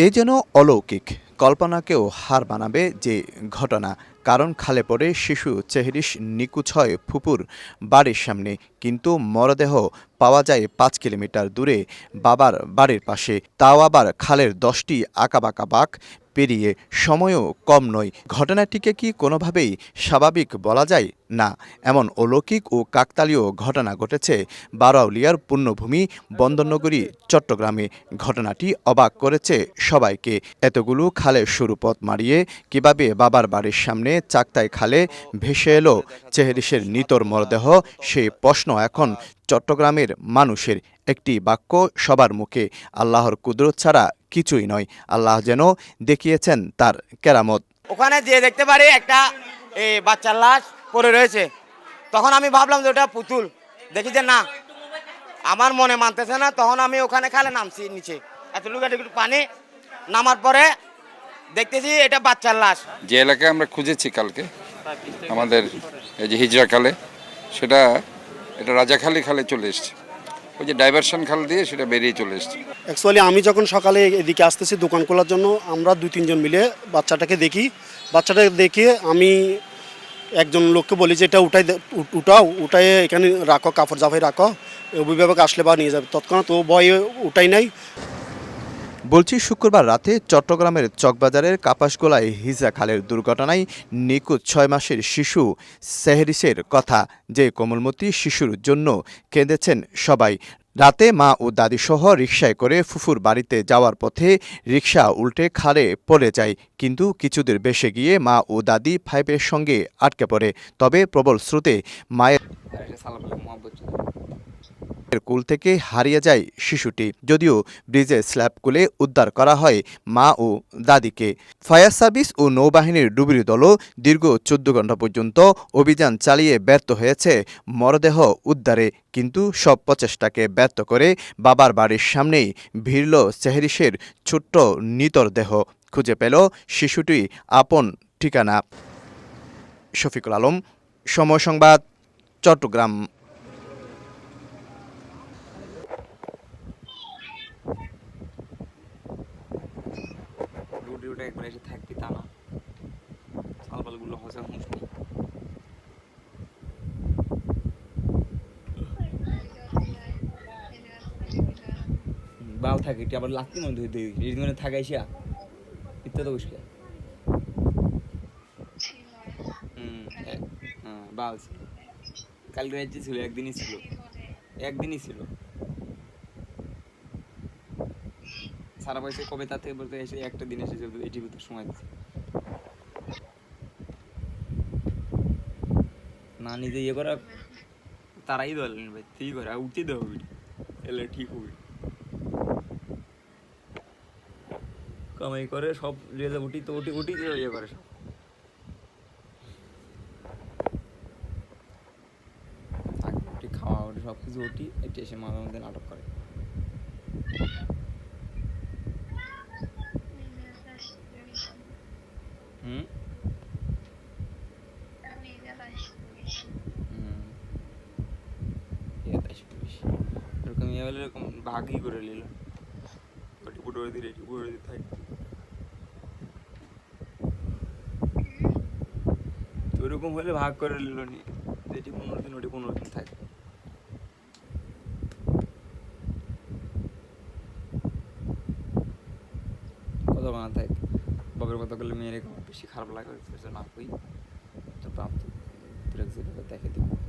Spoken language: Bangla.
এ যেন অলৌকিক। কল্পনাকেও হার বানাবে যে ঘটনা। কারণ খালে পড়ে শিশু চেহরিশ নিকুছয় ফুপুর বাড়ির সামনে। কিন্তু মরদেহ পাওয়া যায় পাঁচ কিলোমিটার দূরে বাবার বাড়ির পাশে। তাও আবার খালের দশটি আঁকাবাঁকা বাঁক পেরিয়ে সময়ও কম নয়। ঘটনাটিকে কি কোনোভাবেই স্বাভাবিক বলা যায় না। এমন অলৌকিক ও কাকতালীয় ঘটনা ঘটেছে বারাউলিয়ার পুণ্যভূমি বন্দরনগরী, চট্টগ্রামে। ঘটনাটি অবাক করেছে সবাইকে। এতগুলো খালে সরু পথ মারিয়ে কীভাবে বাবার বাড়ির সামনে চাকতায় খালে ভেসে এলো? চেহারিসের নিতর মরদেহ সেই প্রশ্ন এখন চট্টগ্রামের মানুষের একটি বাক্য সবার মুখে। আল্লাহর কুদরত ছাড়া কিছুই নয়। আল্লাহ যেন দেখিয়েছেন তার কেরামত। ওখানে যে দেখতে পারি একটা এই বাচ্চার লাশ পড়ে রয়েছে। তখন আমি ভাবলাম যে ওটা পুতুল। দেখি যে না আমার মনে মানতেছে না তখন আমি ওখানে খালে নামছি নিচে। এত লুকাটি পানি নামার পরে দেখতেছি এটা বাচ্চার লাশ। যে এলাকায় আমরা খুঁজেছি কালকে আমাদের এই যে হিজরা খালে সেটা এটা রাজাখালী খালে চলে এসছে। ওই যে ডাইভারশন খাল দিয়ে সেটা বেরিয়ে চলে এসছে। অ্যাকচুয়ালি আমি যখন সকালে এদিকে আসতেছি দোকান খোলার জন্য, আমরা দুই তিনজন মিলে বাচ্চাটাকে দেখি। বাচ্চাটাকে দেখে আমি একজন লোককে বলি যে, এটা উঠাই উঠাও উঠাই এখানে রাখো, কাপড় জাফাই রাখো, অভিভাবক আসলে বা নিয়ে যাবে। তৎক্ষণাৎ ও ভয়ে উঠাই নাই। বলছি, শুক্রবার রাতে চট্টগ্রামের চকবাজারের কাপাসগোলায় হিজা খালের দুর্ঘটনায় নিখোঁজ ছয় মাসের শিশু সেহরিসের কথা যে কোমলমতি শিশুর জন্য কেঁদেছেন সবাই। রাতে মা ও দাদিসহ রিকশায় করে ফুফুর বাড়িতে যাওয়ার পথে রিকশা উল্টে খালে পড়ে যায়, কিন্তু কিছুদের বেশে গিয়ে মা ও দাদি পাইপের সঙ্গে আটকে পড়ে। তবে প্রবল স্রোতে মায়ের এর কুল থেকে হারিয়ে যায় শিশুটি। যদিও ব্রিজের স্ল্যাব কুলে উদ্ধার করা হয় মা ও দাদিকে। ফায়ার সার্ভিস ও নৌবাহিনীর ডুবুরি দলও দীর্ঘ চোদ্দ ঘণ্টা পর্যন্ত অভিযান চালিয়ে ব্যর্থ হয়েছে মরদেহ উদ্ধারে। কিন্তু সব প্রচেষ্টাকে ব্যর্থ করে বাবার বাড়ির সামনেই ভিড়ল চেহারিসের ছোট্ট নিতর দেহ। খুঁজে পেল শিশুটি আপন ঠিকানা। শফিকুল আলম, সময় সংবাদ, চট্টগ্রাম। একবার এসে থাকবি তা না। হুঁশ নেই বাল থাকে এটি আবার লাত্তি মনে ধুই দিই রিজ মনে থাকে তো বসলে হুম এ- হ্যাঁ বাল ছিল। কালকে ছিল, একদিনই ছিল। একদিনই ছিল। সারা পয়সা কবে তার থেকে বলতে এসে একটা দিন এসে এটি ভিতরে সময় দিচ্ছে? না নিজে ইয়ে করা তারাই ধরলেন ভাই তুই করে উঠতে দেবো এলে ঠিক হবে। কামাই করে সব রেলে উঠি তো, উঠি উঠি দিয়ে ইয়ে করে সব। উঠি খাওয়া উঠি সব কিছু উঠি, এটি এসে মাঝে মধ্যে নাটক করে হুম হুম এটাই পুলিশ ইয়ে এরকম ভাগই করে নিল। ওটি পুটো দিলে এটি পুটো দিতে থাকে। ওরকম হলে ভাগ করে নিল নি। এটি পনেরো দিন, ওটি পনেরো দিন থাকে। কত বানা থাকে। বাবার কথা বললে মেয়ের বেশি খারাপ লাগে না কই। তো প্রাপ্ত দেখে দিব।